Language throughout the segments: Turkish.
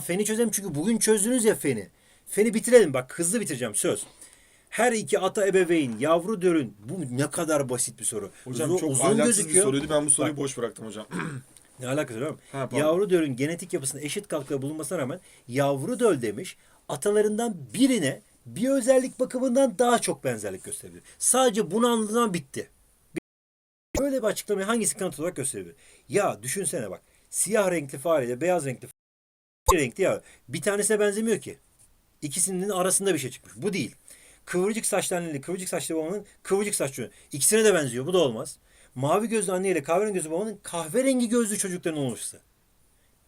Feni çözelim çünkü bugün çözdünüz ya feni. Feni bitirelim bak hızlı bitireceğim söz. Her iki ata ebeveyn, yavru dörün. Bu ne kadar basit bir soru. Hocam Uzun- çok uzun ahlaksız gözüküyor. bir soruydu. Ben bu soruyu Bak. boş bıraktım hocam. Ne alakası var? Ha, pardon. yavru dölün genetik yapısında eşit katkıda bulunmasına rağmen yavru döl demiş atalarından birine bir özellik bakımından daha çok benzerlik gösterebilir. Sadece bunu anladığın zaman bitti. Böyle bir açıklamayı hangisi kanıt olarak gösterebilir? Ya düşünsene bak. Siyah renkli fareyle beyaz renkli renkli ya. Bir tanesine benzemiyor ki. İkisinin arasında bir şey çıkmış. Bu değil. Kıvırcık saçlı anneyle kıvırcık saçlı babanın kıvırcık saçlı. İkisine de benziyor. Bu da olmaz. Mavi gözlü anneyle kahverengi gözlü babanın kahverengi gözlü çocukların oluşsa.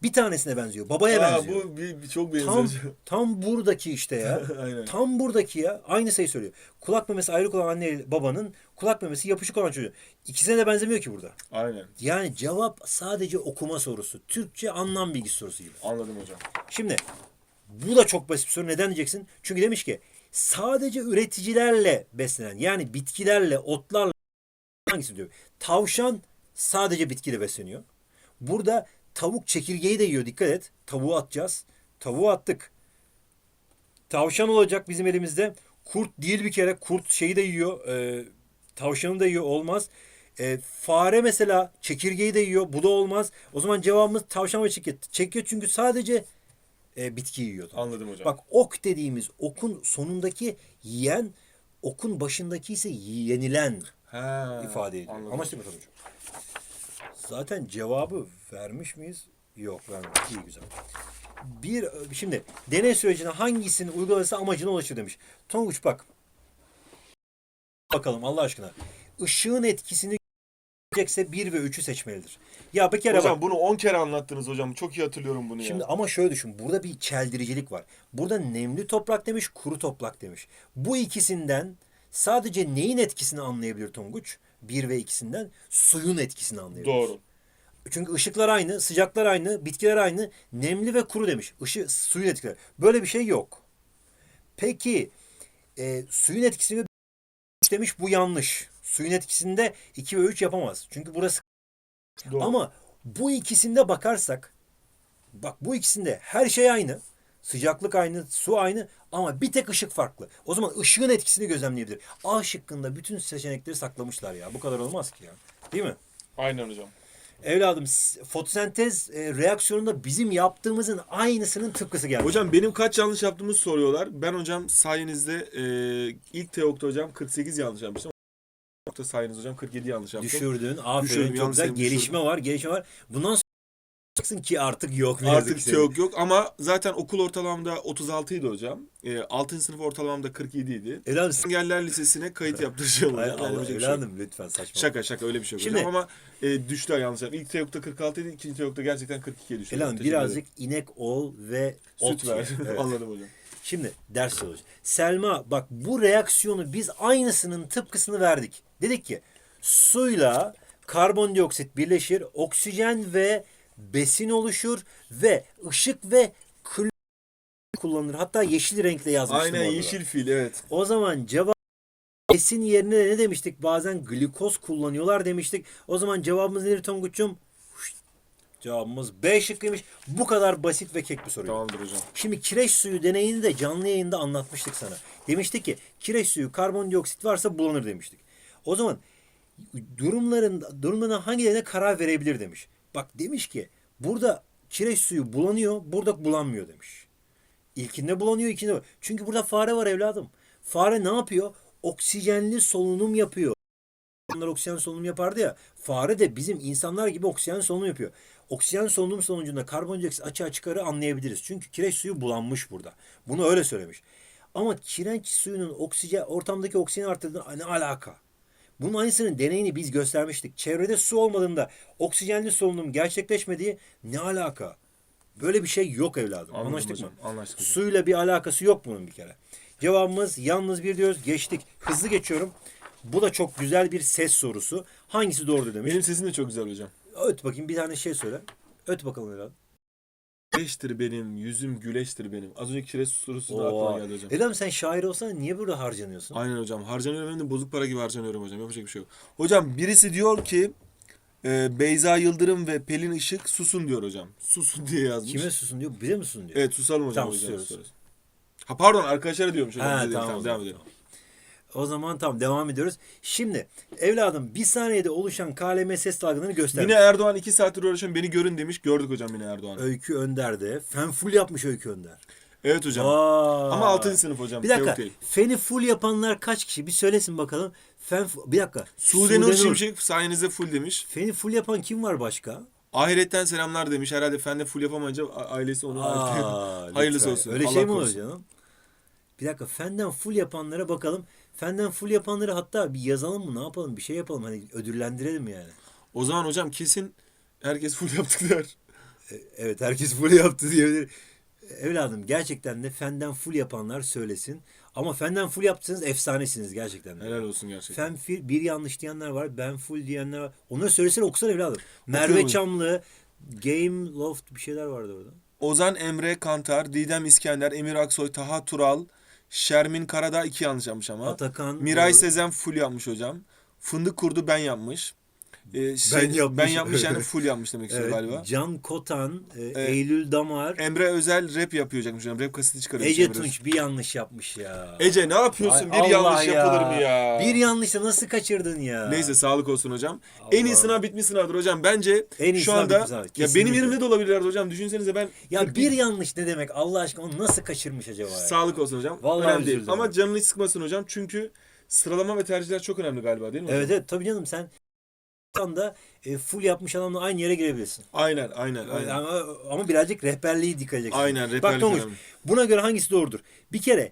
Bir tanesine benziyor. Babaya Aa, benziyor. bu bir, bir çok benziyor. Tam tam buradaki işte ya. Aynen. tam buradaki ya. Aynı sayı söylüyor. Kulak memesi ayrık olan anne babanın kulak memesi yapışık olan çocuğu. İkisine de benzemiyor ki burada. Aynen. Yani cevap sadece okuma sorusu. Türkçe anlam bilgisi sorusu gibi. Anladım hocam. Şimdi bu da çok basit bir soru. Neden diyeceksin? Çünkü demiş ki sadece üreticilerle beslenen yani bitkilerle, otlarla hangisi diyor? Tavşan sadece bitkiyle besleniyor. Burada tavuk çekirgeyi de yiyor. Dikkat et. Tavuğu atacağız. Tavuğu attık. Tavşan olacak bizim elimizde. Kurt değil bir kere. Kurt şeyi de yiyor. E, tavşanı da yiyor. Olmaz. E, fare mesela çekirgeyi de yiyor. Bu da olmaz. O zaman cevabımız tavşan ve çekirge. Çekirge çünkü sadece e, bitki yiyordu. Anladım hocam. Bak ok dediğimiz okun sonundaki yiyen, okun başındaki ise yenilen Ha, ifade ediyor. Anladım. Anlaştık mı hocam? Zaten cevabı vermiş miyiz? Yok vermedik. İyi güzel. Bir şimdi deney sürecine hangisinin uygulanırsa amacına ulaşır demiş. Tonguç bak. Bakalım Allah aşkına. Işığın etkisini görecekse 1 ve 3'ü seçmelidir. Ya bir kere Hocam bak. bunu 10 kere anlattınız hocam. Çok iyi hatırlıyorum bunu Şimdi ya. ama şöyle düşün. Burada bir çeldiricilik var. Burada nemli toprak demiş, kuru toprak demiş. Bu ikisinden sadece neyin etkisini anlayabilir Tonguç? Bir ve ikisinden suyun etkisini anlayabilir. Doğru. Çünkü ışıklar aynı, sıcaklar aynı, bitkiler aynı. Nemli ve kuru demiş. Işı, suyun etkileri. Böyle bir şey yok. Peki e, suyun etkisini demiş bu yanlış. Suyun etkisinde 2 ve 3 yapamaz. Çünkü burası Doğru. ama bu ikisinde bakarsak bak bu ikisinde her şey aynı. Sıcaklık aynı, su aynı ama bir tek ışık farklı. O zaman ışığın etkisini gözlemleyebilir. A şıkkında bütün seçenekleri saklamışlar ya. Bu kadar olmaz ki ya. Değil mi? Aynen hocam. Evladım fotosentez e, reaksiyonunda bizim yaptığımızın aynısının tıpkısı geldi. Hocam benim kaç yanlış yaptığımı soruyorlar. Ben hocam sayenizde e, ilk teokta hocam 48 yanlış yapmıştım. Teokta sayenizde hocam 47 yanlış yaptım. düşürdün. Aferin. Düşürdüm, çok güzel. Gelişme düşürdüm. var. Gelişme var. Bundan ki artık yok. Ne yazık Artık ki senin. teok yok ama zaten okul ortalamamda 36 idi hocam. E, 6. sınıf ortalamamda 47 idi. Evladım, s- Engeller Lisesi'ne kayıt yaptıracağım Ay, hocam. Yani Allah, yapacak bir şey yok. evladım lütfen saçma. Şaka şaka öyle bir şey yok Şimdi- hocam ama e, düştü yanlış. İlk teokta 46 idi, ikinci teokta gerçekten 42'ye düştü. Evladım Teşekkür birazcık ederim. inek ol ve ot süt ver. ye. Evet. Anladım hocam. Şimdi ders çalış. Selma bak bu reaksiyonu biz aynısının tıpkısını verdik. Dedik ki suyla karbondioksit birleşir, oksijen ve besin oluşur ve ışık ve klor kullanılır. Hatta yeşil renkle yazmıştım Aynen orada da. yeşil fil evet. O zaman cevap besin yerine ne demiştik? Bazen glikoz kullanıyorlar demiştik. O zaman cevabımız nedir Tonguç'um? Cevabımız B şıkkıymış. Bu kadar basit ve kek bir soru. Tamamdır hocam. Şimdi kireç suyu deneyini de canlı yayında anlatmıştık sana. Demiştik ki kireç suyu karbondioksit varsa bulanır demiştik. O zaman durumların durumlarından hangilerine karar verebilir demiş. Bak demiş ki burada kireç suyu bulanıyor, burada bulanmıyor demiş. İlkinde bulanıyor, ikinde Çünkü burada fare var evladım. Fare ne yapıyor? Oksijenli solunum yapıyor. İnsanlar oksijen solunum yapardı ya. Fare de bizim insanlar gibi oksijen solunum yapıyor. Oksijen solunum sonucunda karbondioksit açığa çıkarı anlayabiliriz. Çünkü kireç suyu bulanmış burada. Bunu öyle söylemiş. Ama kireç suyunun oksijen ortamdaki oksijeni arttırdığına ne alaka? Bunun aynısının deneyini biz göstermiştik. Çevrede su olmadığında oksijenli solunum gerçekleşmediği ne alaka? Böyle bir şey yok evladım. Anladım Anlaştık hocam, mı? anlaştık hocam. Suyla bir alakası yok bunun bir kere. Cevabımız yalnız bir diyoruz. Geçtik. Hızlı geçiyorum. Bu da çok güzel bir ses sorusu. Hangisi doğru demiş. Benim sesim de çok güzel hocam. Öt bakayım bir tane şey söyle. Öt bakalım evladım. Güleştir benim, yüzüm güleştir benim. Az önceki kireç sorusu da aklıma geldi hocam. Evladım sen şair olsan niye burada harcanıyorsun? Aynen hocam. Harcanıyorum hem de bozuk para gibi harcanıyorum hocam. Yapacak bir şey yok. Hocam birisi diyor ki Ee, Beyza Yıldırım ve Pelin Işık susun diyor hocam. Susun diye yazmış. Kime susun diyor? Bize mi susun diyor? Evet susalım hocam. Tamam, o yüzden susuyoruz. Ha pardon arkadaşlara diyormuş hocam. Ha, bize değil. tamam, devam edelim. O zaman tamam devam ediyoruz. Şimdi evladım bir saniyede oluşan KLM ses dalgalarını göster. Yine Erdoğan 2 saattir uğraşıyorum beni görün demiş. Gördük hocam yine Erdoğan'ı. Öykü Önder'de. Fen full yapmış Öykü Önder. Evet hocam. Vay. Ama 6. sınıf hocam. Bir dakika. Değil. Feni full yapanlar kaç kişi? Bir söylesin bakalım. Fen bir dakika. Sude Nur Şimşek sayenizde full demiş. Feni full yapan kim var başka? Ahiretten selamlar demiş. Herhalde fen de full yapamayınca ailesi onu Aa, hayırlısı lütfen. olsun. Öyle Allah şey mi olur canım? Bir dakika fenden full yapanlara bakalım. Fenden full yapanları hatta bir yazalım mı ne yapalım bir şey yapalım hani ödüllendirelim yani. O zaman hocam kesin herkes full yaptık der. E, Evet herkes full yaptı diyebilir. Evladım gerçekten de fenden full yapanlar söylesin. Ama fenden full yaptınız efsanesiniz gerçekten de. Helal olsun gerçekten. Fen fil, bir yanlış diyenler var. Ben full diyenler var. Onları söylesene okusana evladım. Merve. Çamlı, Game Loft bir şeyler vardı orada. Ozan Emre Kantar, Didem İskender, Emir Aksoy, Taha Tural, Şermin Karadağ iki yanlış yapmış ama. Atakan, Miray. Sezen full yapmış hocam. Fındık kurdu ben yapmış. Ee, şey, Ben yapmış. Ben yapmış yani full yapmış demek istiyor Evet, galiba. Can Kotan, e, Eylül Damar, Emre Özel rap hocam. Rap kaseti çıkarıyor. Ece. Tunç bir yanlış yapmış ya. Ece ne yapıyorsun? Ay, bir yanlış Allah yapılır mı ya? Bir yanlışla nasıl kaçırdın ya? Neyse sağlık olsun hocam. En iyi Allah. sınav bitmiş sınavdır hocam. Bence En şu anda sınav, ya benim yerimde de olabilirlerdi hocam. Düşünsenize ben Ya bir yanlış ne demek Allah aşkına onu nasıl kaçırmış acaba ya? sağlık olsun hocam. Vallahi önemli değil. Ama canını sıkmasın hocam. Çünkü sıralama ve tercihler çok önemli galiba değil mi? Evet hocam? evet tabii canım sen anda e, full yapmış adamla aynı yere girebilirsin. Aynen aynen aynen. Ama, ama birazcık rehberliği dikkat edeceksin. Aynen, Bak rehberlik Tonguç önemli. buna göre hangisi doğrudur? Bir kere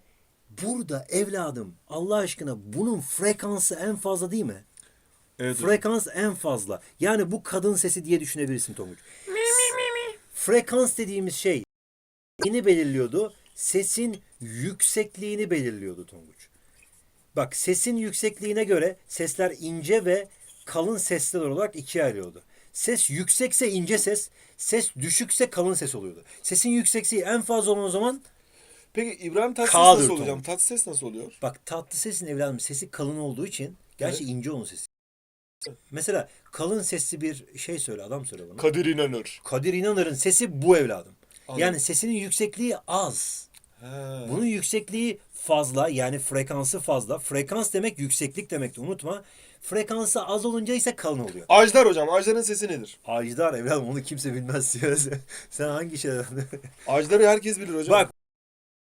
burada evladım Allah aşkına bunun frekansı en fazla değil mi? Evet. Frekans en fazla. Yani bu kadın sesi diye düşünebilirsin Tonguç. Frekans dediğimiz şey yeni belirliyordu. Sesin yüksekliğini belirliyordu Tonguç. Bak sesin yüksekliğine göre sesler ince ve kalın sesler olarak ikiye ayrılıyordu. Ses yüksekse ince ses, ses düşükse kalın ses oluyordu. Sesin yüksekliği en fazla olan o zaman Peki İbrahim Tatlıses K'dır nasıl Tom. hocam? Tatlıses nasıl oluyor? Bak tatlı sesin evladım sesi kalın olduğu için gerçi ince onun sesi. Mesela kalın sesli bir şey söyle adam söyle bana. Kadir İnanır. Kadir İnanır'ın sesi bu evladım. Anladım. Yani sesinin yüksekliği az. Ha. Bunun yüksekliği fazla yani frekansı fazla. Frekans demek yükseklik demekti unutma. Frekansı az olunca ise kalın oluyor. Ajdar hocam. Ajdar'ın sesi nedir? Ajdar evladım onu kimse bilmez ya. Sen- hangi şeyden? Ajdar'ı herkes bilir hocam. Bak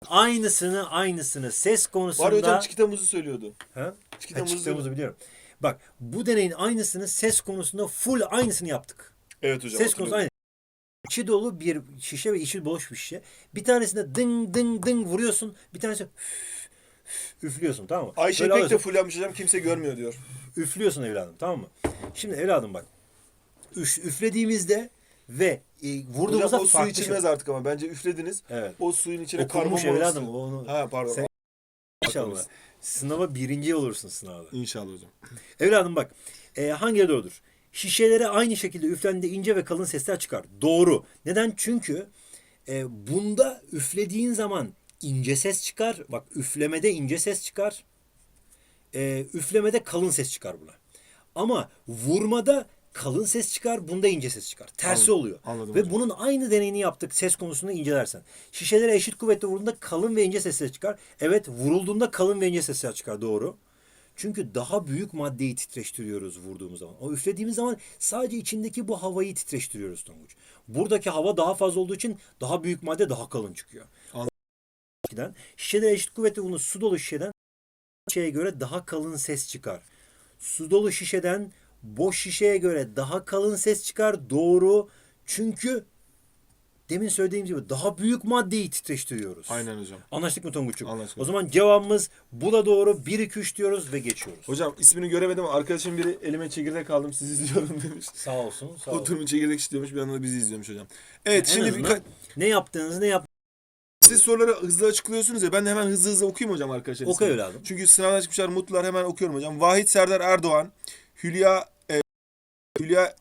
aynısını aynısını ses konusunda. Var ya hocam çikita muzu söylüyordu. Ha? Ha, muzu çıktığımızı biliyorum. Bak bu deneyin aynısını ses konusunda full aynısını yaptık. Evet hocam. Ses konusu aynı. İçi dolu bir şişe ve içi boş bir şişe. Bir tanesinde ding ding ding vuruyorsun. Bir tanesi üf, üf, üflüyorsun tamam mı? Ayşe Böyle pek de alıyorsun, full yapmış hocam kimse görmüyor diyor. Üflüyorsun evladım tamam mı? Şimdi evladım bak. Üf, üflediğimizde ve e, vurduğumuzda Hocam o su içilmez şey- artık ama bence üflediniz. Evet. O suyun içine karbon Okunmuş monoksidi- evladım onu. Ha pardon. Sen- İnşallah. Sınava birinci olursun sınavda. İnşallah hocam. Evladım bak e, hangileri doğrudur? Şişelere aynı şekilde üflendiğinde ince ve kalın sesler çıkar. Doğru. Neden? Çünkü e, bunda üflediğin zaman ince ses çıkar. Bak üflemede ince ses çıkar. E, üflemede kalın ses çıkar buna. Ama vurmada kalın ses çıkar, bunda ince ses çıkar. Tersi Anladım, oluyor. anladım ve hocam. bunun aynı deneyini yaptık ses konusunda incelersen. Şişelere eşit kuvvetle vurduğunda kalın ve ince sesler çıkar. Evet, vurulduğunda kalın ve ince sesler çıkar. Doğru. Çünkü daha büyük maddeyi titreştiriyoruz vurduğumuz zaman. O üflediğimiz zaman sadece içindeki bu havayı titreştiriyoruz Tonguç. Buradaki hava daha fazla olduğu için daha büyük madde daha kalın çıkıyor. Anladım. Şişeden, şişede eşit kuvvetle bunu su dolu şişeden şişeye göre daha kalın ses çıkar. Su dolu şişeden boş şişeye göre daha kalın ses çıkar. Doğru. Çünkü demin söylediğim gibi daha büyük maddeyi titreştiriyoruz. Aynen hocam. Anlaştık mı Tonguç'um? Anlaştık. O zaman cevabımız bu da doğru. 1 2 3 diyoruz ve geçiyoruz. Hocam ismini göremedim. Arkadaşım biri elime çekirdek aldım sizi izliyorum demiş. Sağ olsun. Sağ olsun. Oturumu çekirdek istiyormuş bir yandan da bizi izliyormuş hocam. Evet En şimdi azından birkaç... ne yaptığınızı ne yap Siz soruları hızlı açıklıyorsunuz ya ben de hemen hızlı hızlı okuyayım hocam arkadaşlar. Oku evladım. Çünkü sınavdan çıkmışlar mutlular hemen okuyorum hocam. Vahit Serdar Erdoğan, Hülya e, Hülya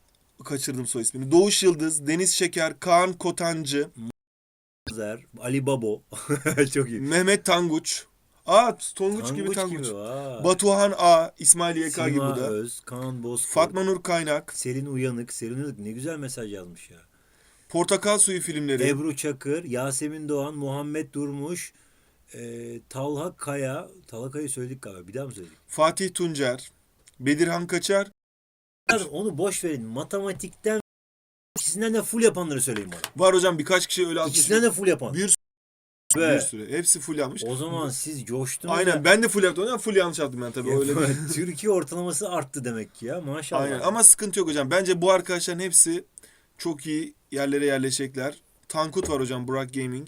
kaçırdım soy ismini. Doğuş Yıldız, Deniz Şeker, Kaan Kotancı, Zer, Ali Babo. Çok iyi. Mehmet Tanguç, Aa Tonguç, gibi Tanguç vay. Batuhan A, İsmail YK gibi bu da. Öz, Kaan Bozkurt, Fatma Nur Kaynak, Selin Uyanık, Selin Uyanık ne güzel mesaj yazmış ya. Portakal Suyu filmleri, Ebru Çakır, Yasemin Doğan, Muhammed Durmuş, e, Talha Kaya, Talha Kaya'yı söyledik galiba. Bir daha mı söyledik? Fatih Tuncer, Bedirhan Kaçar, onu boş verin. Matematikten ikisinden de full yapanları söyleyin bana. var hocam birkaç kişi öyle atmış. İkisinden de full yapan. Bir sürü, Be. bir sürü. Hepsi full yapmış. O zaman siz coştunuz. Aynen da- ben de full yaptım hocam. Full yanlış yaptım ben tabii. Öyle bir... Türkiye ortalaması arttı demek ki ya. Maşallah. Aynen ama sıkıntı yok hocam. Bence bu arkadaşların hepsi çok iyi yerlere yerleşecekler. Tankut var hocam Burak Gaming.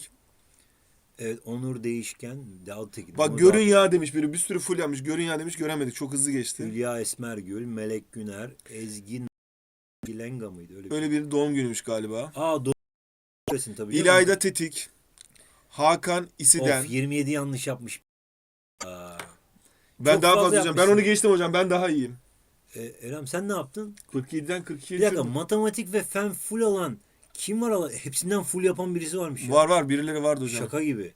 Evet Onur Değişken, Daltekin. Bak Onur görün ya demiş biri. Bir sürü full yapmış. Görün ya demiş. Göremedik. Çok hızlı geçti. Hülya Esmergül, Melek Güner, Ezgi Lenga mıydı? Öyle bir Öyle bir doğum günüymüş galiba. Aa doğru. Tabii. canım. İlayda Tetik. Hakan İsiden. Of 27 yanlış yapmış. Aa. ben çok daha fazla fazla hocam. Ben onu geçtim hocam. Ben daha iyiyim. E, Erem sen ne yaptın? 47'den 42'ye Bir dakika matematik ve fen full olan kim var? ala- Hepsinden full yapan birisi varmış ya. Var var. Birileri vardı hocam. Şaka gibi.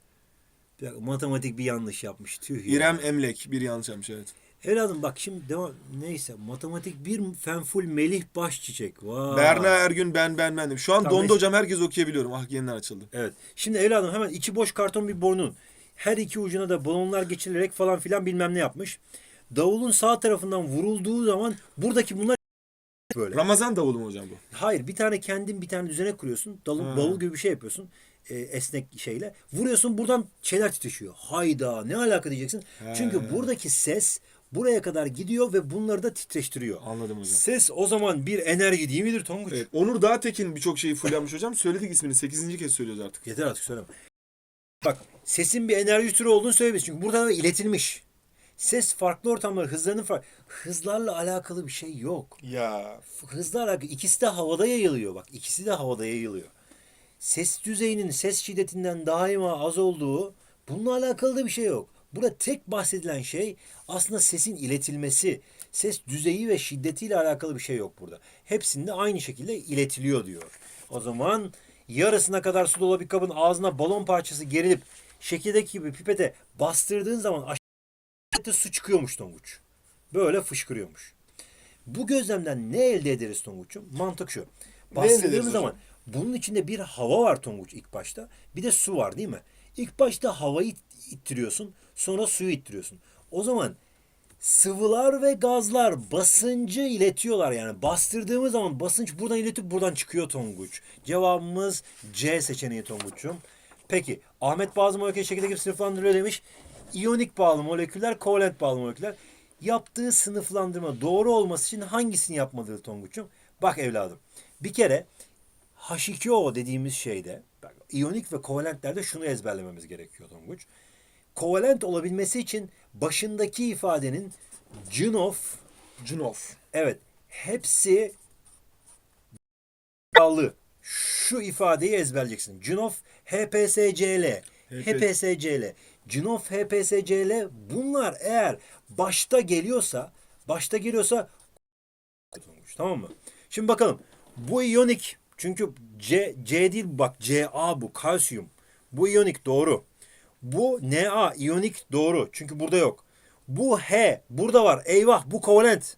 Bir dakika, matematik bir yanlış yapmış. Tüh ya. İrem Emlek. Bir yanlış yapmış evet. Evladım bak şimdi devam. Neyse matematik bir fen full Melih Başçiçek. Vay. Berna Ergün ben ben ben. Şu an Tamam, dondu neyse. hocam. Herkes okuyabiliyorum. Ah yeniden açıldı. Evet. Şimdi evladım hemen içi boş karton bir borunun. Her iki ucuna da balonlar geçirilerek falan filan bilmem ne yapmış. Davulun sağ tarafından vurulduğu zaman buradaki bunlar böyle. Ramazan davulu mu hocam bu? Hayır bir tane kendin bir tane düzene kuruyorsun. Davul, Ha. davul gibi bir şey yapıyorsun. e, esnek şeyle. Vuruyorsun buradan şeyler titreşiyor. Hayda ne alaka diyeceksin. He. Çünkü buradaki ses buraya kadar gidiyor ve bunları da titreştiriyor. Anladım hocam. Ses o zaman bir enerji değil midir Tonguç? Evet, Onur Dağtekin birçok şeyi fullenmiş hocam. Söyledik ismini. 8. kez söylüyoruz artık. Yeter artık söyleme. Bak sesin bir enerji türü olduğunu söylemiş. Çünkü burada da iletilmiş. Ses farklı ortamları, hızlarının farklı. Hızlarla alakalı bir şey yok. Ya. Hızla alakalı. ikisi de havada yayılıyor bak. ikisi de havada yayılıyor. Ses düzeyinin ses şiddetinden daima az olduğu bununla alakalı da bir şey yok. Burada tek bahsedilen şey aslında sesin iletilmesi. Ses düzeyi ve şiddetiyle alakalı bir şey yok burada. Hepsinde aynı şekilde iletiliyor diyor. O zaman yarısına kadar su dolu bir kabın ağzına balon parçası gerilip şekildeki gibi pipete bastırdığın zaman aşağıda su çıkıyormuş Tonguç. Böyle fışkırıyormuş. Bu gözlemden ne elde ederiz Tonguç'um? Mantık şu. hocam? zaman bunun içinde bir hava var Tonguç ilk başta. Bir de su var değil mi? İlk başta havayı it- ittiriyorsun. Sonra suyu ittiriyorsun. O zaman sıvılar ve gazlar basıncı iletiyorlar yani. Bastırdığımız zaman basınç buradan iletip buradan çıkıyor Tonguç. Cevabımız C seçeneği Tonguç'um. Peki Ahmet bazı moleküler şekilde gibi sınıflandırılıyor demiş. İyonik bağlı moleküller, kovalent bağlı moleküller. Yaptığı sınıflandırma doğru olması için hangisini yapmalıdır Tonguç'um? Bak evladım. Bir kere H2O dediğimiz şeyde bak, iyonik ve kovalentlerde şunu ezberlememiz gerekiyor Tonguç. Kovalent olabilmesi için başındaki ifadenin Junov Cunov. evet hepsi bağlı. Şu ifadeyi ezberleyeceksin. Junov HPSCL. HPSCL. Junov HPSCL bunlar eğer başta geliyorsa başta geliyorsa tamam mı? Şimdi bakalım. Bu iyonik çünkü C, C değil bak Ca bu kalsiyum. Bu iyonik doğru. Bu Na iyonik doğru. Çünkü burada yok. Bu H burada var. Eyvah bu kovalent.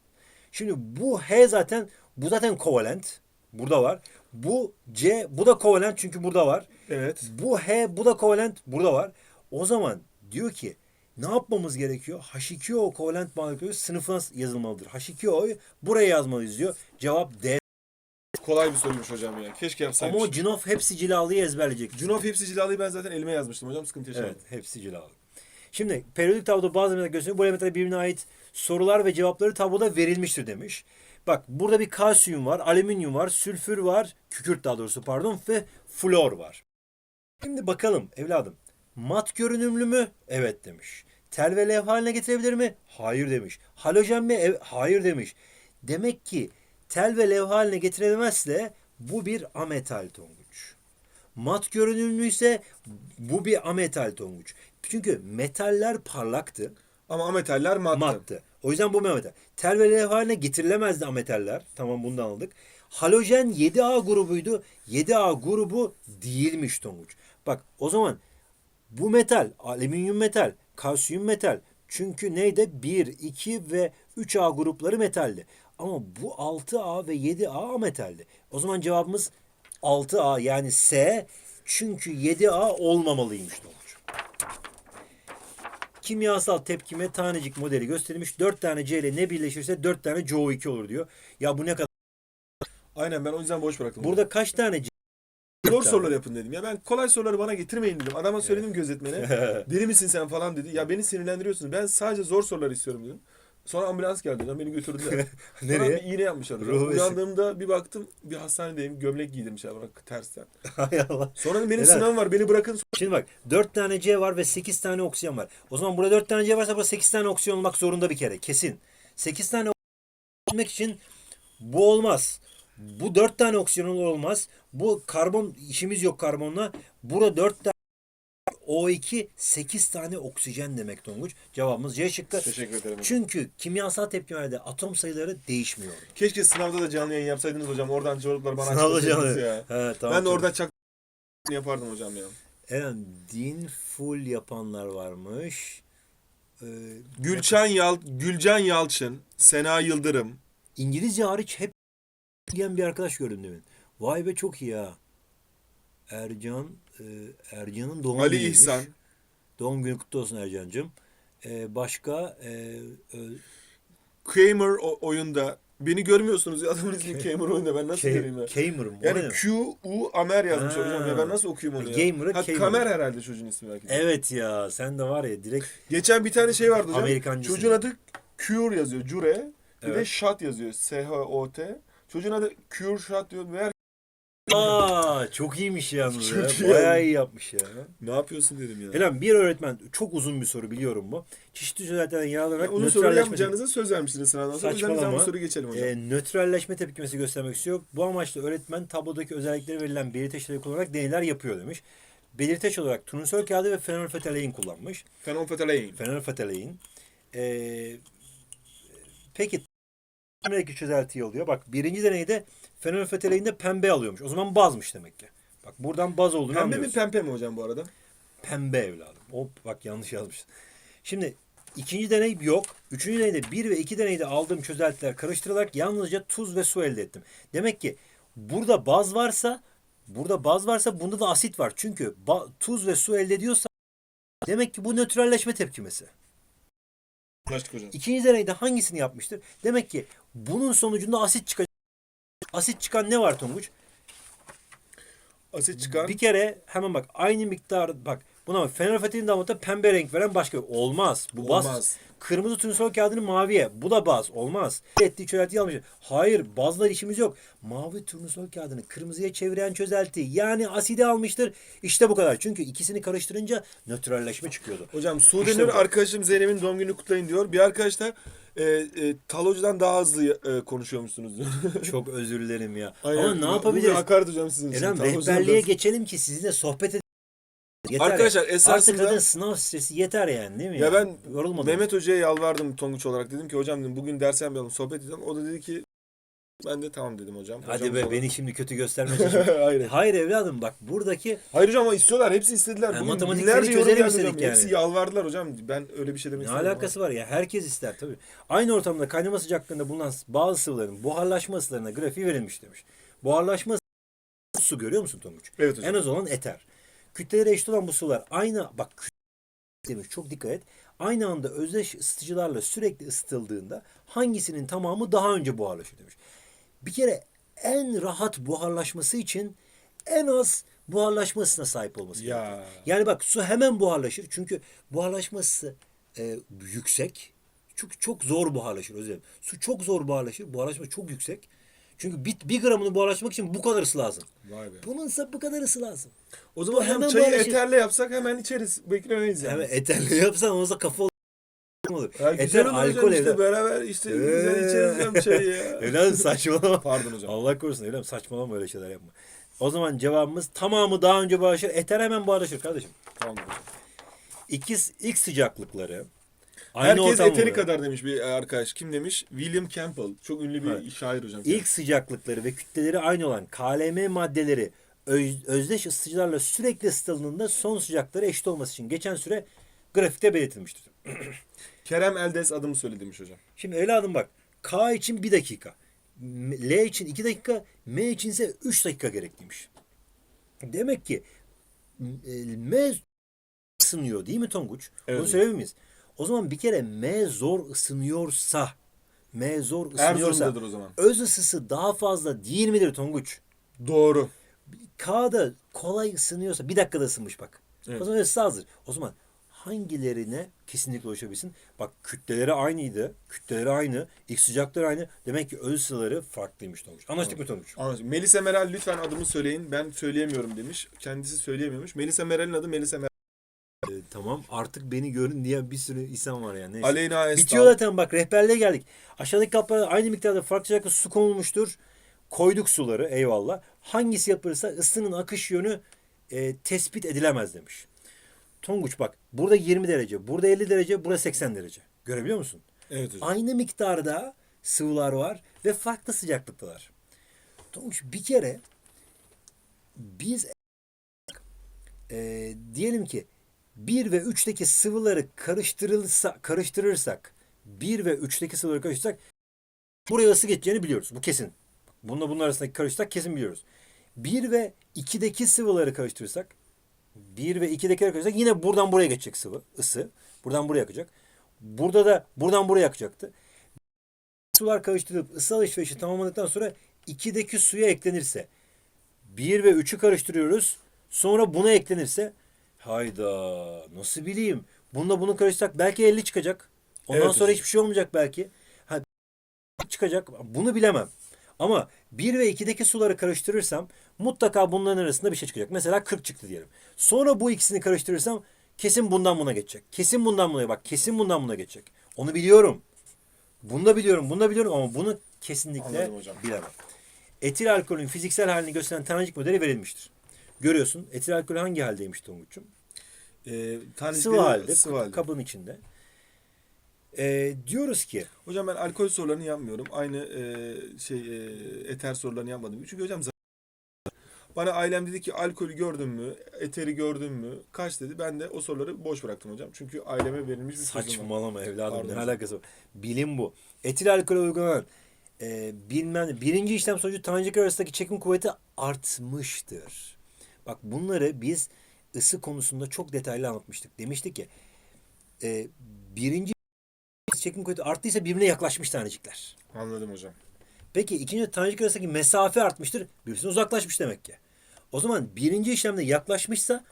Şimdi bu H zaten bu zaten kovalent. Burada var. Bu C bu da kovalent çünkü burada var. Evet. Bu H bu da kovalent burada var. O zaman diyor ki ne yapmamız gerekiyor? H2O kovalent molekülü sınıfına yazılmalıdır. H2O'yu buraya yazmalıyız diyor. Cevap D. Kolay bir soruymuş hocam ya. Keşke Ama yapsaymış. o Cunov hepsi cilalıyı ezberleyecek. Cunov hepsi cilalıyı ben zaten elime yazmıştım hocam. Sıkıntı yaşamadım. Evet, hepsi cilalı. Şimdi periyodik tabloda bazı elementler gösteriyor. Bu elementler birbirine ait sorular ve cevapları tabloda verilmiştir demiş. Bak burada bir kalsiyum var, alüminyum var, sülfür var, kükürt daha doğrusu pardon ve flor var. Şimdi bakalım evladım. Mat görünümlü mü? Evet demiş. Tel ve levha haline getirebilir mi? Hayır demiş. Halojen mi? Ev- Hayır demiş. Demek ki tel ve levha haline getirilmezse bu bir ametal tonguç. Mat görünümlü ise bu bir ametal tonguç. Çünkü metaller parlaktı, Ama ametaller mattı. mattı. O yüzden bu bir ametal. Tel ve levha haline getirilemezdi ametaller. Tamam bundan aldık. Halojen 7A grubuydu. 7A grubu değilmiş tonguç. Bak o zaman bu metal, alüminyum metal Kalsiyum metal. Çünkü neydi? 1, 2 ve 3A grupları metalli. Ama bu 6A ve 7A metalli. O zaman cevabımız 6A yani S. Çünkü 7A olmamalıymış Tonguç. Kimyasal tepkime tanecik modeli gösterilmiş. 4 tane C ile ne birleşirse 4 tane CO2 olur diyor. Ya bu ne kadar? Aynen ben o yüzden boş bıraktım. Burada kaç tane C? Zor sorular yapın dedim. Ya ben kolay soruları bana getirmeyin dedim. Adama söyledim gözetmene. Deli misin sen falan dedi. Ya beni sinirlendiriyorsun. Ben sadece zor sorular istiyorum dedim. Sonra ambulans geldi. Lan beni götürdüler. Sonra Nereye? bir iğne yapmışlar. Ruh Uyandığımda bir baktım bir hastanedeyim. Gömlek giydirmişler bana tersten. Hay Allah. Sonra dedim, benim Helal. sınavım var. Beni bırakın. Şimdi bak 4 tane C var ve 8 tane oksijen var. O zaman burada 4 tane C varsa burada 8 tane oksijen olmak zorunda bir kere. Kesin. 8 tane oksijen için bu olmaz. Bu 4 tane oksijen olmaz. Bu karbon işimiz yok karbonla. Burada 4 tane O2 8 tane oksijen demek Tonguç. Cevabımız C şıkkı. Teşekkür ederim. Çünkü kimyasal tepkimelerde atom sayıları değişmiyor. Keşke sınavda da canlı yayın yapsaydınız hocam. Oradan cevapları bana Sınavda açıklasaydınız canlı. ya. He, tamam, ben de orada çak yapardım hocam ya. Eren din full yapanlar varmış. Ee, Gülçen Yal Gülcan Yalçın, Sena Yıldırım, İngilizce hariç hep diyen bir arkadaş gördüm demin. Vay be çok iyi ha. Ercan, e, Ercan'ın doğum Ali günüymüş. İhsan, Doğum günü kutlu olsun Ercan'cığım. E, başka e, e, Kramer o- oyunda. Beni görmüyorsunuz ya adamın ismi Kramer oyunda ben nasıl göreyim ya? K- Gamer'ım. o Yani? Q U Amer yazmış Ha. hocam ya ben nasıl okuyayım onu ya? Gamer'ı ha, Kramer. Kamer herhalde çocuğun ismi belki. de. Evet ya sen de var ya direkt Geçen bir tane şey vardı hocam. Çocuğun adı Cure yazıyor. Cure. Bir de Evet. Shot yazıyor. S H O T. Çocuğun adı Shot diyor. Meğer Aa çok iyiymiş yalnız Çok ya. iyi Bayağı yani. iyi yapmış ya. ne yapıyorsun dedim ya. Elen bir öğretmen çok uzun bir soru biliyorum bu. Çeşitli sözlerden yararlanarak Uzun soru yapmayacağınıza söz vermiştiniz sınavdan sonra. O yüzden biz bu soruyu geçelim hocam. E, nötralleşme tepkimesi göstermek istiyor. Bu amaçla öğretmen tablodaki özellikleri verilen belirteçleri kullanarak deneyler yapıyor demiş. Belirteç olarak turnusol kağıdı ve fenolfetalein kullanmış. Fenolfetalein. Fenolfetalein. E, peki sonraki çözeltiyi oluyor. Bak birinci deneyde fenolfetalein de pembe alıyormuş. O zaman bazmış demek ki. Bak buradan baz olduğunu Pembe mi anlıyoruz. pembe mi hocam bu arada? Pembe evladım. Hop bak yanlış yazmışsın. Şimdi ikinci deney yok. Üçüncü deneyde bir ve iki deneyde aldığım çözeltiler karıştırılarak yalnızca tuz ve su elde ettim. Demek ki burada baz varsa burada baz varsa bunda da asit var. Çünkü tuz ve su elde ediyorsa demek ki bu nötralleşme tepkimesi. Anlaştık hocam. İkinci deneyde hangisini yapmıştır? Demek ki bunun sonucunda asit çıkacak. Asit çıkan ne var Tonguç? Asit çıkan. Bir kere hemen bak aynı miktar bak buna bak fenolfetalin damlata pembe renk veren başka olmaz. Bu baz. Olmaz. Kırmızı turnusol kağıdını maviye. Bu da baz. Olmaz. Ettiği çözeltiyi almış. Hayır bazla işimiz yok. Mavi turnusol kağıdını kırmızıya çeviren çözelti yani asidi almıştır. İşte bu kadar. Çünkü ikisini karıştırınca nötralleşme çıkıyordu. Hocam Sudenur İşte bu. arkadaşım Zeynep'in doğum gününü kutlayın diyor. Bir arkadaş da e, e, Talocu'dan daha hızlı e, konuşuyormuşsunuz diyor. Çok özür dilerim ya. Ama ne Bu- bir yapabiliriz? hakaret hocam sizin için. Eren Talocu'dan rehberliğe geçelim ki sizinle sohbet. Yeter Arkadaşlar, ya. esasında- Artık kadın sınav stresi yeter yani değil mi? Ya ben Yorulmadım. Mehmet Hoca'ya yalvardım Tonguç olarak. Dedim ki hocam dedim, bugün ders yapmayalım sohbet edelim. O da dedi ki ben de tamam dedim hocam. Hadi Hocamız be olarak- beni şimdi kötü gösterme. Hayır. Hayır evladım bak buradaki Hayır hocam ama istiyorlar. Hepsi istediler. Ha, Bugün matematikleri binlerce yorum çözelim geldi hocam. yani. Hepsi yalvardılar hocam. Ben öyle bir şey demek ne istemedim alakası var ya herkes ister tabii. Aynı ortamda kaynama sıcaklığında bulunan bazı sıvıların buharlaşma ısılarına grafiği verilmiş demiş. Buharlaşma su görüyor musun Tonguç? Evet hocam. En az olan eter. Kütleleri eşit olan bu sular aynı bak demiş çok dikkat et. Aynı anda özdeş ısıtıcılarla sürekli ısıtıldığında hangisinin tamamı daha önce buharlaşır demiş. Bir kere en rahat buharlaşması için en az buharlaşma ısısına sahip olması Ya. gerekiyor. Yani bak su hemen buharlaşır. Çünkü buharlaşma ısısı e, yüksek. Çok çok zor buharlaşır dilerim. Su çok zor buharlaşır. Buharlaşma çok yüksek. Çünkü bir, bir gramını buharlaşmak için bu kadar ısı lazım. Vay be. Bununsa bu kadar ısı lazım. O zaman Bu hem hemen çayı buharlaşır. eterle yapsak hemen içeriz. Beklemeyiz yani. Yani eterle yapsan olsa kafa olur. Ya Eter alkol işte beraber işte güzel içeriz hocam çayı ya. Evladım saçmalama. Pardon hocam. Allah korusun evladım saçmalama öyle şeyler yapma. O zaman cevabımız tamamı daha önce buharlaşır. Eter hemen buharlaşır kardeşim. Tamam hocam. İkiz, ilk sıcaklıkları. Aynı Herkes ortam eteri oluyor. kadar demiş bir arkadaş. Kim demiş? William Campbell. Çok ünlü bir Evet. şair hocam. İlk sıcaklıkları ve kütleleri aynı olan KLM maddeleri öz- özdeş ısıtıcılarla sürekli ısıtıldığında son sıcaklıkları eşit olması için geçen süre Grafikte belirtilmiştir. Kerem Eldes adımı söyle demiş hocam. Şimdi evladım bak K için 1 dakika. M- L için 2 dakika. M için ise 3 dakika gerekliymiş. Demek ki m- e, M ısınıyor değil mi Tonguç? Evet. Bunu söyleyebilir miyiz? O zaman bir kere M zor ısınıyorsa M zor ısınıyorsa Erzurum'dadır o zaman. öz ısısı daha fazla değil midir Tonguç? Doğru. K'da kolay ısınıyorsa bir dakikada ısınmış bak. Evet. O zaman ısı hazır. O zaman hangilerine kesinlikle ulaşabilsin? Bak kütleleri aynıydı. Kütleleri aynı. ilk sıcakları aynı. Demek ki öz ısıları farklıymış Tonguç. Anlaştık mı Tonguç? Anlaşıldı. Melisa Meral lütfen adımı söyleyin. Ben söyleyemiyorum demiş. Kendisi söyleyemiyormuş. Melisa Meral'in adı Melisa Meral. Ee, tamam artık beni görün diye bir sürü insan var yani. Neyse. Aleyna Estal. Bitiyor zaten bak rehberliğe geldik. Aşağıdaki kaplara aynı miktarda farklı sıcaklıkta su konulmuştur. Koyduk suları eyvallah. Hangisi yapılırsa ısının akış yönü e, tespit edilemez demiş. Tonguç bak burada 20 derece, burada 50 derece, burada 80 derece. Görebiliyor musun? Evet hocam. Aynı miktarda sıvılar var ve farklı sıcaklıktalar. Tonguç bir kere biz e, diyelim ki 1 ve 3'teki sıvıları karıştırılsa, karıştırırsak 1 ve 3'teki sıvıları karıştırırsak buraya ısı geçeceğini biliyoruz. Bu kesin. Bununla bunun arasındaki karıştırsak kesin biliyoruz. 1 ve 2'deki sıvıları karıştırırsak 1 ve 2'deki karıştırırsak yine buradan buraya geçecek sıvı, ısı. Buradan buraya akacak. Burada da buradan buraya akacaktı. Sular karıştırılıp ısı alışverişi tamamladıktan sonra 2'deki suya eklenirse 1 ve 3'ü karıştırıyoruz. Sonra buna eklenirse hayda nasıl bileyim. Bununla bunu karıştırsak belki 50 çıkacak. Ondan Evet sonra hocam. hiçbir şey olmayacak belki. Ha, çıkacak. Bunu bilemem. Ama 1 ve 2'deki suları karıştırırsam mutlaka bunların arasında bir şey çıkacak. Mesela 40 çıktı diyelim. Sonra bu ikisini karıştırırsam kesin bundan buna geçecek. Kesin bundan buna bak kesin bundan buna geçecek. Onu biliyorum. Bunu da biliyorum, bunu da biliyorum ama bunu kesinlikle Anladım hocam. bilemem. Etil alkolün fiziksel halini gösteren tanecik modeli verilmiştir. Görüyorsun etil alkol hangi haldeymiş Tonguç'um? Ee, tanecikleri- Sıvı halde, Sıvı halde. kabın içinde. Ee, diyoruz ki Hocam ben alkol sorularını yapmıyorum. Aynı e, şey e, eter sorularını yapmadım. Çünkü hocam zaten bana ailem dedi ki alkolü gördün mü, eteri gördün mü, kaç dedi. Ben de o soruları boş bıraktım hocam. Çünkü aileme verilmiş bir sözüm var. saçmalama evladım Pardon ne alakası var? Bilim bu. Etil alkole uygulanan e, bilmem birinci işlem sonucu tanecikler arasındaki çekim kuvveti artmıştır. Bak bunları biz ısı konusunda çok detaylı anlatmıştık. Demiştik ki e, birinci çekim kuvveti arttıysa birbirine yaklaşmış tanecikler. Anladım hocam. Peki ikinci tanecik arasındaki mesafe artmıştır. Birbirine uzaklaşmış demek ki. O zaman birinci işlemde yaklaşmışsa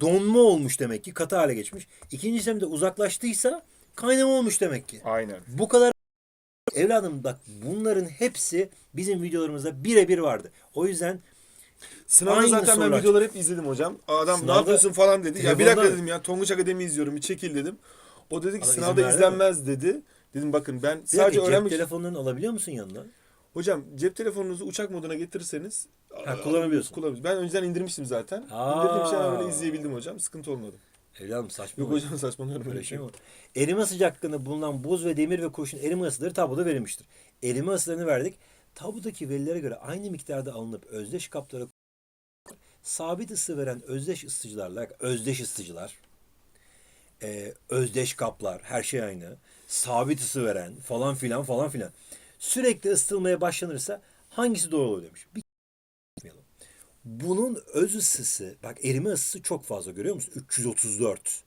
donma olmuş demek ki. Katı hale geçmiş. İkinci işlemde uzaklaştıysa kaynama olmuş demek ki. Aynen. Bu kadar evladım bak bunların hepsi bizim videolarımızda birebir vardı. O yüzden Sınavda Aynı zaten ben sorular. videoları hep izledim hocam. Adam Sınavda- ne yapıyorsun falan dedi. Ya bir Telefonda- dakika dedim ya Tonguç Akademi izliyorum bir çekil dedim. O dedi ki izin sınavda verdi izlenmez dedi. Dedim bakın ben bir sadece dakika, cep öğrenmek telefonlarını alabiliyor musun yanına? Hocam cep telefonunuzu uçak moduna getirirseniz Ha, kullanabiliyorsun. kullanabiliyorsun. Ben önceden indirmiştim zaten. Aa. İndirdiğim şey böyle izleyebildim hocam. Sıkıntı olmadı. Evladım saçma. Yok hocam saçmalıyorum öyle şey şey. mi olur? Erime sıcaklığında bulunan buz ve demir ve kurşun erime ısıları tabloda verilmiştir. Erime ısılarını verdik. Tablodaki verilere göre aynı miktarda alınıp özdeş kaplara sabit ısı veren özdeş ısıtıcılarla özdeş ısıtıcılar e, özdeş kaplar her şey aynı sabit ısı veren falan filan falan filan sürekli ısıtılmaya başlanırsa hangisi doğru olur demiş. Bir. Bunun öz ısısı bak erime ısısı çok fazla görüyor musun? 334.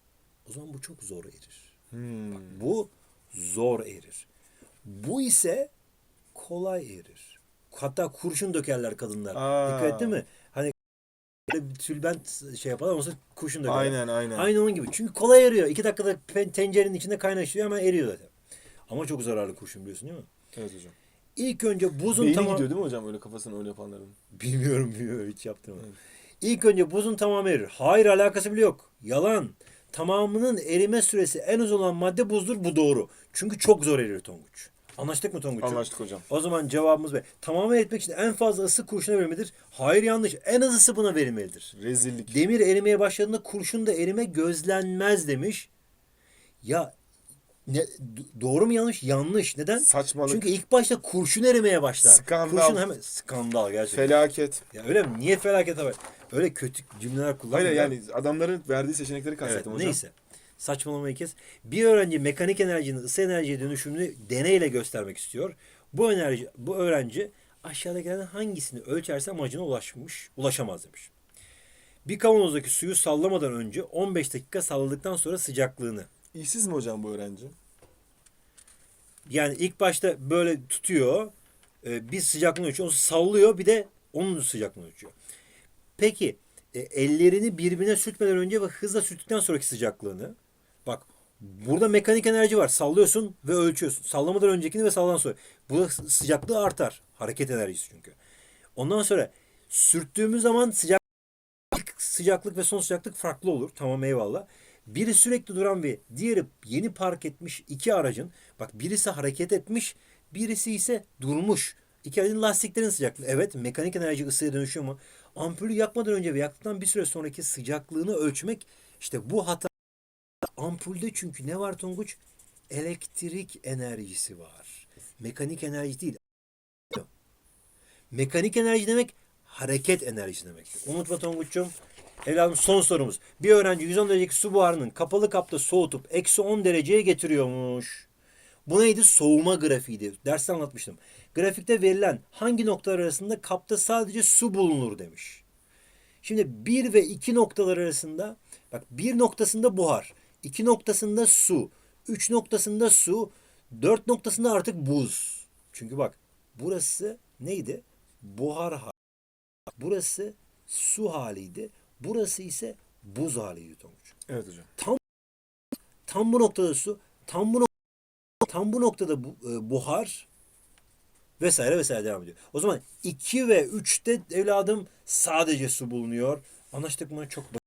O zaman bu çok zor erir. Hmm. Bu zor erir. Bu ise kolay erir. Hatta kurşun dökerler kadınlar. Aa. Dikkat ettin mi? Hani tülbent şey yaparlar sonra kurşun dökerler. Aynen aynen. Aynı onun gibi. Çünkü kolay eriyor. İki dakikada tencerenin içinde kaynaşıyor hemen eriyor zaten. Ama çok zararlı kurşun biliyorsun değil mi? Evet hocam. İlk önce buzun Beyni tamam... gidiyor değil mi hocam öyle kafasını öyle yapanların? Bilmiyorum bilmiyorum hiç yaptırmadım. İlk önce buzun tamamı erir. Hayır alakası bile yok. Yalan. Tamamının erime süresi en uzun olan madde buzdur. Bu doğru. Çünkü çok zor erir Tonguç. Anlaştık mı Tonguç? Anlaştık hocam. O zaman cevabımız B. Tamamı eritmek için en fazla ısı kurşuna verilmelidir. Hayır yanlış. En az ısı buna verilmelidir. Rezillik. Demir erimeye başladığında kurşun da erime gözlenmez demiş. Ya ne, doğru mu yanlış? Yanlış. Neden? Saçmalık. Çünkü ilk başta kurşun erimeye başlar. Skandal. Kurşun hemen skandal gerçekten. Felaket. Ya öyle mi? Niye felaket haber? Öyle kötü cümleler kullanmıyor. Hayır yani adamların verdiği seçenekleri evet, kastettim hocam. neyse. Saçmalamayı kes. Bir öğrenci mekanik enerjinin ısı enerjiye dönüşümünü deneyle göstermek istiyor. Bu enerji, bu öğrenci aşağıdakilerden hangisini ölçerse amacına ulaşmış, ulaşamaz demiş. Bir kavanozdaki suyu sallamadan önce 15 dakika salladıktan sonra sıcaklığını. İşsiz mi hocam bu öğrenci? Yani ilk başta böyle tutuyor. E, bir sıcaklığını ölçüyor. Onu sallıyor bir de onun sıcaklığını ölçüyor. Peki e, ellerini birbirine sürtmeden önce ve hızla sürttükten sonraki sıcaklığını. Bak burada mekanik enerji var. Sallıyorsun ve ölçüyorsun. Sallamadan öncekini ve salladan sonra. Burada sı- sıcaklığı artar. Hareket enerjisi çünkü. Ondan sonra sürttüğümüz zaman sıcak sıcaklık ve son sıcaklık farklı olur. Tamam eyvallah. Biri sürekli duran ve diğeri yeni park etmiş iki aracın. Bak birisi hareket etmiş, birisi ise durmuş. İki aracın lastiklerin sıcaklığı. Evet mekanik enerji ısıya dönüşüyor mu? Ampulü yakmadan önce ve yaktıktan bir süre sonraki sıcaklığını ölçmek işte bu hata. Ampulde çünkü ne var Tonguç? Elektrik enerjisi var. Mekanik enerji değil. Mekanik enerji demek hareket enerjisi demektir. Unutma Tonguç'cum. Evladım son sorumuz. Bir öğrenci 110 derecelik su buharının kapalı kapta soğutup eksi 10 dereceye getiriyormuş. Bu neydi? Soğuma grafiğiydi. Derste anlatmıştım. Grafikte verilen hangi noktalar arasında kapta sadece su bulunur demiş. Şimdi 1 ve 2 noktalar arasında bak bir noktasında buhar, 2 noktasında su, 3 noktasında su, 4 noktasında artık buz. Çünkü bak burası neydi? Buhar hali. Burası su haliydi. Burası ise buz haliydi Tonguç. Evet hocam. Tam bu noktada su, tam bu nok- tam bu noktada bu, e, buhar vesaire vesaire devam ediyor. O zaman 2 ve 3'te evladım sadece su bulunuyor. Anlaştık mı? Çok